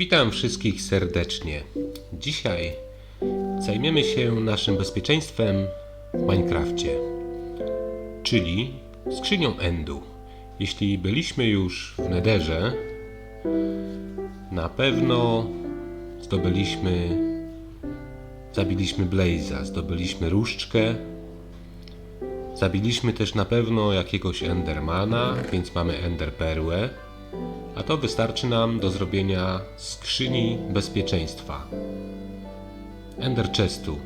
Witam wszystkich serdecznie. Dzisiaj zajmiemy się naszym bezpieczeństwem w Minecrafcie, czyli skrzynią Endu. Jeśli byliśmy już w Nederze, na pewno zdobyliśmy, zabiliśmy Blaze'a, zdobyliśmy różdżkę, zabiliśmy też na pewno jakiegoś Endermana, więc mamy Enderperłę. A to wystarczy nam do zrobienia skrzyni bezpieczeństwa. Ender Chestu.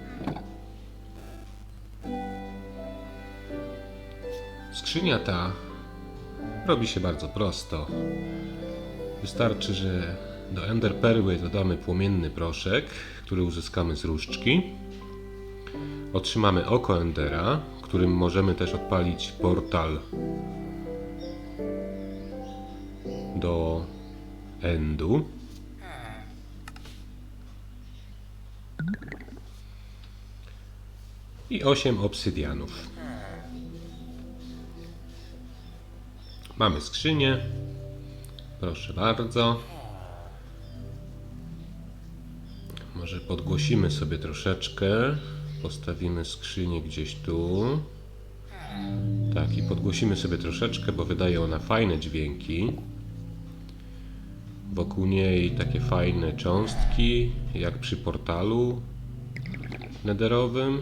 Skrzynia ta robi się bardzo prosto. Wystarczy, że do Ender Perły dodamy płomienny proszek, który uzyskamy z różdżki. Otrzymamy oko Endera, którym możemy też odpalić portal do endu. I 8 obsydianów. Mamy skrzynię. Proszę bardzo. Może podgłosimy sobie troszeczkę. Postawimy skrzynię gdzieś tu. Tak, i podgłosimy sobie troszeczkę, bo wydaje ona fajne dźwięki. Wokół niej takie fajne cząstki, jak przy portalu nederowym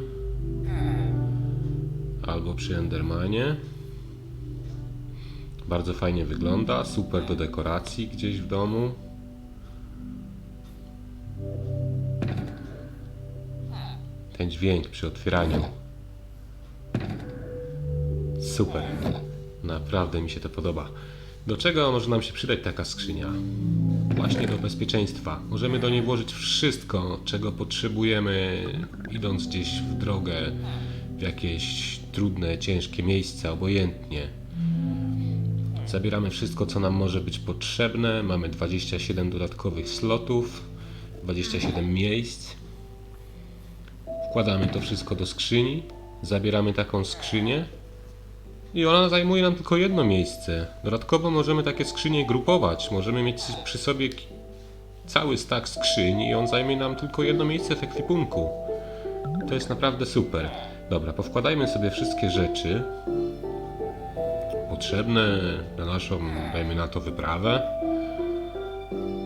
albo przy Endermanie. Bardzo fajnie wygląda, super do dekoracji gdzieś w domu. Ten dźwięk przy otwieraniu. Super. Naprawdę mi się to podoba. Do czego może nam się przydać taka skrzynia? Właśnie do bezpieczeństwa. Możemy do niej włożyć wszystko, czego potrzebujemy, idąc gdzieś w drogę, w jakieś trudne, ciężkie miejsca, obojętnie. Zabieramy wszystko, co nam może być potrzebne. Mamy 27 dodatkowych slotów, 27 miejsc. Wkładamy to wszystko do skrzyni. Zabieramy taką skrzynię. I ona zajmuje nam tylko jedno miejsce. Dodatkowo możemy takie skrzynie grupować. Możemy mieć przy sobie cały stak skrzyń i on zajmie nam tylko jedno miejsce w ekwipunku. To jest naprawdę super. Dobra, powkładajmy sobie wszystkie rzeczy potrzebne na naszą, dajmy na to, wyprawę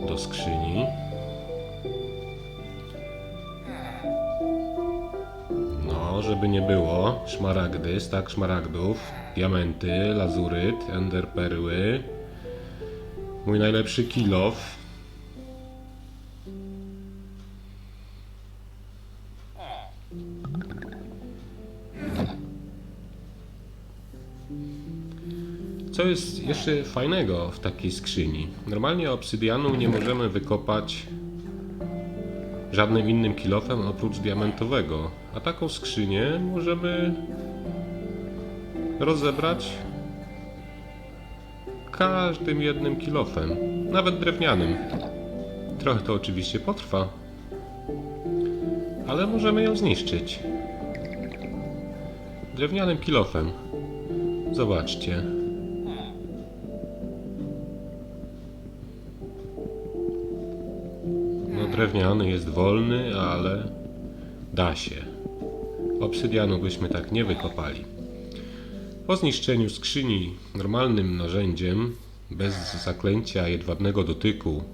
do skrzyni. No, żeby nie było, szmaragdy, stak szmaragdów, diamenty, lazuryt, enderperły, mój najlepszy kilof. Co jest jeszcze fajnego w takiej skrzyni? Normalnie obsydianu nie możemy wykopać żadnym innym kilofem oprócz diamentowego, a taką skrzynię możemy rozebrać każdym jednym kilofem, nawet drewnianym. Trochę to oczywiście potrwa, ale możemy ją zniszczyć. Drewnianym kilofem. Zobaczcie. No drewniany jest wolny, ale da się. Obsydianu byśmy tak nie wykopali. Po zniszczeniu skrzyni normalnym narzędziem, bez zaklęcia jedwabnego dotyku,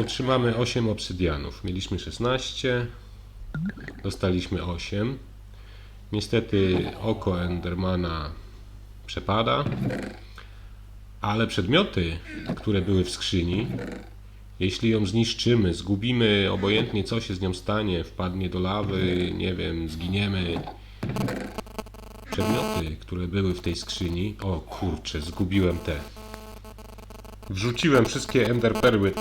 otrzymamy 8 obsydianów. Mieliśmy 16, dostaliśmy 8. Niestety oko Endermana przepada, ale przedmioty, które były w skrzyni, jeśli ją zniszczymy, zgubimy, obojętnie co się z nią stanie, wpadnie do lawy, nie wiem, zginiemy. Przedmioty, które były w tej skrzyni. O kurczę, zgubiłem te. Wrzuciłem wszystkie enderperły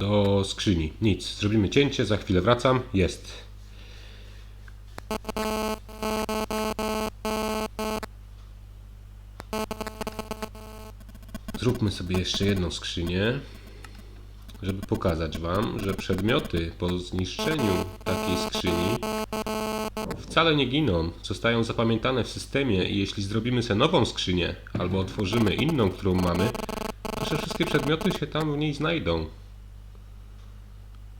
do skrzyni. Nic, zrobimy cięcie, za chwilę wracam. Jest. Zróbmy sobie jeszcze jedną skrzynię, żeby pokazać Wam, że przedmioty po zniszczeniu takiej skrzyni wcale nie giną, zostają zapamiętane w systemie i jeśli zrobimy sobie nową skrzynię albo otworzymy inną, którą mamy, nasze wszystkie przedmioty się tam w niej znajdą.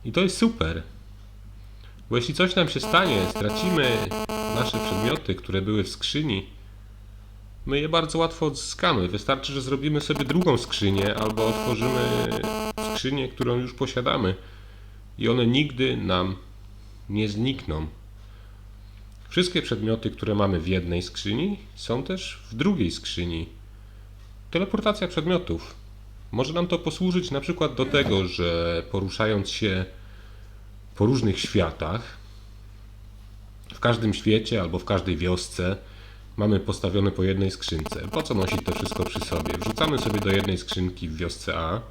I to jest super. Bo jeśli coś nam się stanie, stracimy nasze przedmioty, które były w skrzyni, my je bardzo łatwo odzyskamy. Wystarczy, że zrobimy sobie drugą skrzynię albo otworzymy skrzynię, którą już posiadamy i one nigdy nam nie znikną. Wszystkie przedmioty, które mamy w jednej skrzyni, są też w drugiej skrzyni. Teleportacja przedmiotów. Może nam to posłużyć na przykład do tego, że poruszając się po różnych światach, w każdym świecie albo w każdej wiosce mamy postawione po jednej skrzynce. Po co nosić to wszystko przy sobie? Wrzucamy sobie do jednej skrzynki w wiosce A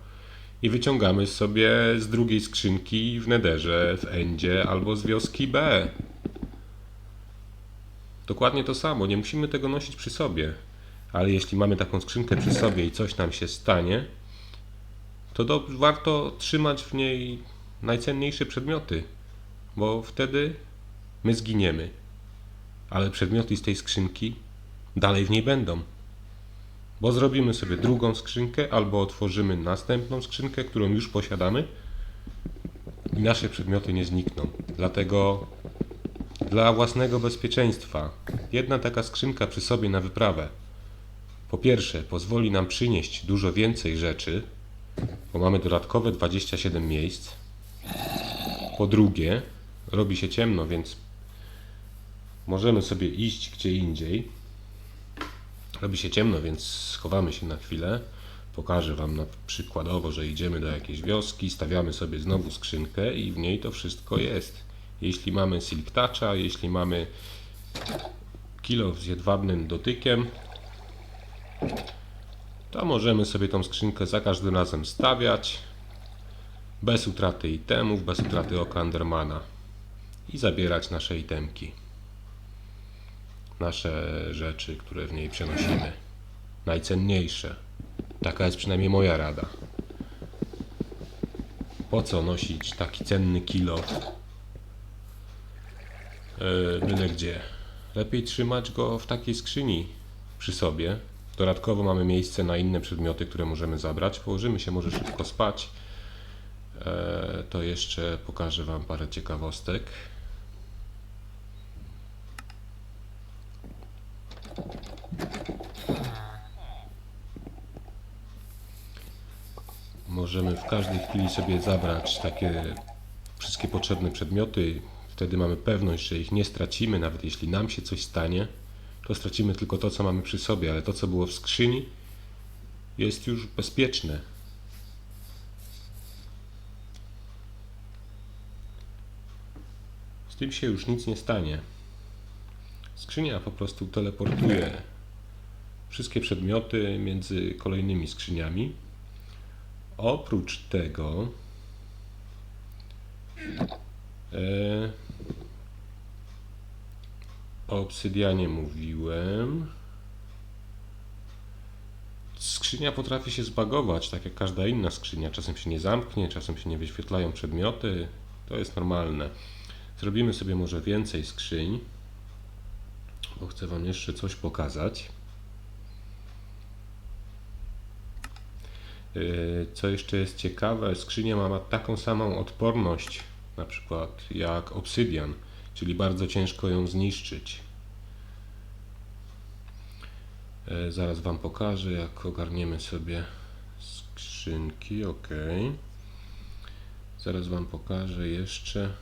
i wyciągamy sobie z drugiej skrzynki w Nederze, w Endzie albo z wioski B. Dokładnie to samo, nie musimy tego nosić przy sobie. Ale jeśli mamy taką skrzynkę przy sobie i coś nam się stanie, to do, warto trzymać w niej najcenniejsze przedmioty, bo wtedy my zginiemy. Ale przedmioty z tej skrzynki dalej w niej będą. Bo zrobimy sobie drugą skrzynkę albo otworzymy następną skrzynkę, którą już posiadamy i nasze przedmioty nie znikną. Dlatego dla własnego bezpieczeństwa jedna taka skrzynka przy sobie na wyprawę po pierwsze pozwoli nam przynieść dużo więcej rzeczy, bo mamy dodatkowe 27 miejsc. Po drugie, robi się ciemno, więc możemy sobie iść gdzie indziej. Robi się ciemno, więc schowamy się na chwilę. Pokażę Wam na przykładowo, że idziemy do jakiejś wioski, stawiamy sobie znowu skrzynkę i w niej to wszystko jest. Jeśli mamy Silk Toucha, jeśli mamy kilo z jedwabnym dotykiem, to możemy sobie tą skrzynkę za każdym razem stawiać bez utraty itemów, bez utraty oka Endermana i zabierać nasze itemki. Nasze rzeczy, które w niej przenosimy. Najcenniejsze. Taka jest przynajmniej moja rada. Po co nosić taki cenny kilo byle gdzie? Lepiej trzymać go w takiej skrzyni przy sobie. Dodatkowo mamy miejsce na inne przedmioty, które możemy zabrać. Położymy się może szybko spać. E, to jeszcze pokażę Wam parę ciekawostek. Możemy w każdej chwili sobie zabrać takie wszystkie potrzebne przedmioty. Wtedy mamy pewność, że ich nie stracimy, nawet jeśli nam się coś stanie, to stracimy tylko to, co mamy przy sobie, ale to, co było w skrzyni, jest już bezpieczne. Z tym się już nic nie stanie. Skrzynia po prostu teleportuje wszystkie przedmioty między kolejnymi skrzyniami. Oprócz tego e, o obsydianie mówiłem. Skrzynia potrafi się zbagować, tak jak każda inna skrzynia. Czasem się nie zamknie, czasem się nie wyświetlają przedmioty. To jest normalne. Zrobimy sobie może więcej skrzyń, bo chcę Wam jeszcze coś pokazać. Yy, Co jeszcze jest ciekawe, skrzynia ma taką samą odporność, na przykład jak obsydian, czyli bardzo ciężko ją zniszczyć. Zaraz Wam pokażę, jak ogarniemy sobie skrzynki. Ok. Zaraz Wam pokażę jeszcze,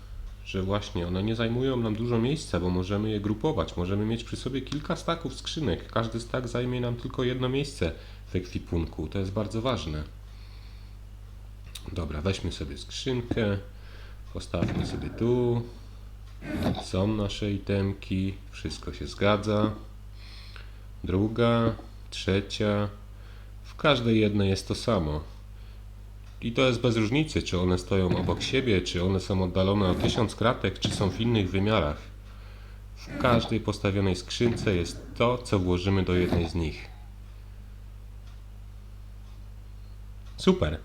że właśnie one nie zajmują nam dużo miejsca, bo możemy je grupować. Możemy mieć przy sobie kilka staków skrzynek. Każdy stak zajmie nam tylko jedno miejsce w ekwipunku. To jest bardzo ważne. Dobra, weźmy sobie skrzynkę. Postawmy sobie tu. Są nasze itemki. Wszystko się zgadza. Druga, trzecia. W każdej jednej jest to samo. I to jest bez różnicy, czy one stoją obok siebie, czy one są oddalone o tysiąc kratek, czy są w innych wymiarach. W każdej postawionej skrzynce jest to, co włożymy do jednej z nich. Super.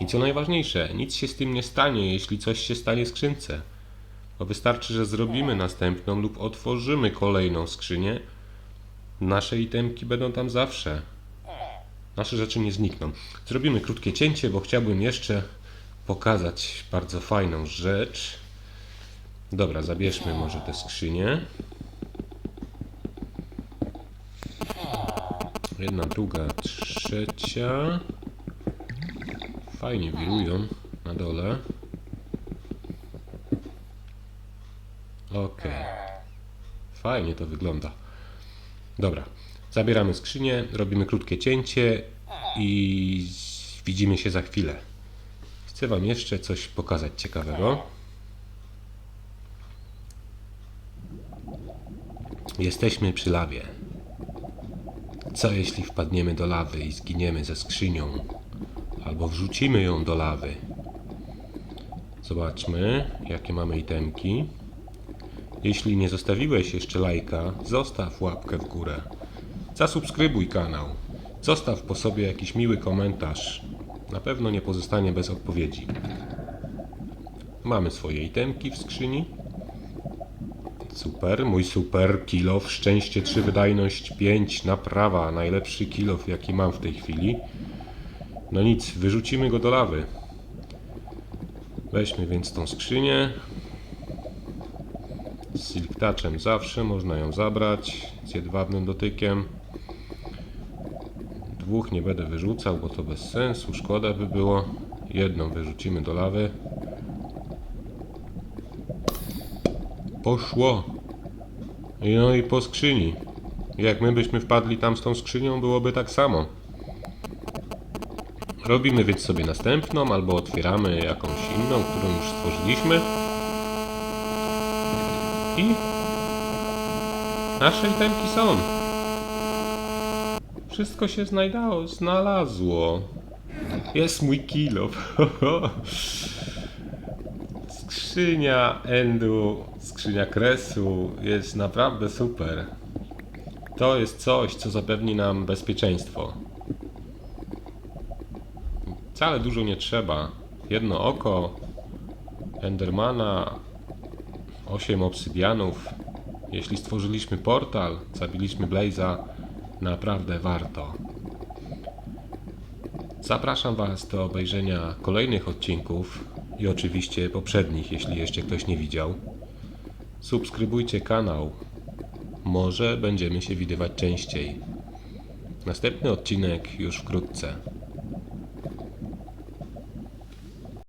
I co najważniejsze, nic się z tym nie stanie, jeśli coś się stanie skrzynce. Bo wystarczy, że zrobimy następną lub otworzymy kolejną skrzynię. Nasze itemki będą tam zawsze. nasze rzeczy nie znikną. Zrobimy krótkie cięcie, bo chciałbym jeszcze pokazać bardzo fajną rzecz. Dobra, zabierzmy może tę skrzynię. Jedna, druga, trzecia. Fajnie wirują na dole. Okej. Fajnie to wygląda. Dobra. Zabieramy skrzynię, robimy krótkie cięcie i widzimy się za chwilę. Chcę Wam jeszcze coś pokazać ciekawego. Jesteśmy przy lawie. Co jeśli wpadniemy do lawy i zginiemy ze skrzynią? Albo wrzucimy ją do lawy. Zobaczmy, jakie mamy itemki. Jeśli nie zostawiłeś jeszcze lajka, zostaw łapkę w górę. Zasubskrybuj kanał. Zostaw po sobie jakiś miły komentarz. Na pewno nie pozostanie bez odpowiedzi. Mamy swoje itemki w skrzyni. Super, mój super kilof, szczęście 3, wydajność 5, naprawa, najlepszy kilof jaki mam w tej chwili. No nic, wyrzucimy go do lawy. Weźmy więc tą skrzynię. Z Silk zawsze można ją zabrać, z jedwabnym dotykiem. Dwóch nie będę wyrzucał, bo to bez sensu, szkoda by było. Jedną wyrzucimy do lawy. Poszło. No i po skrzyni. Jak my byśmy wpadli tam z tą skrzynią, byłoby tak samo. Robimy więc sobie następną, albo otwieramy jakąś inną, którą już stworzyliśmy. I nasze itemki są. Wszystko się znajdało, znalazło. Jest mój kilo. Skrzynia endu, skrzynia kresu jest naprawdę super. To jest coś, co zapewni nam bezpieczeństwo. Wcale dużo nie trzeba. Jedno oko, Endermana, 8 obsydianów. Jeśli stworzyliśmy portal, zabiliśmy Blaze'a, naprawdę warto. Zapraszam Was do obejrzenia kolejnych odcinków i oczywiście poprzednich, jeśli jeszcze ktoś nie widział. Subskrybujcie kanał. Może będziemy się widywać częściej. Następny odcinek już wkrótce.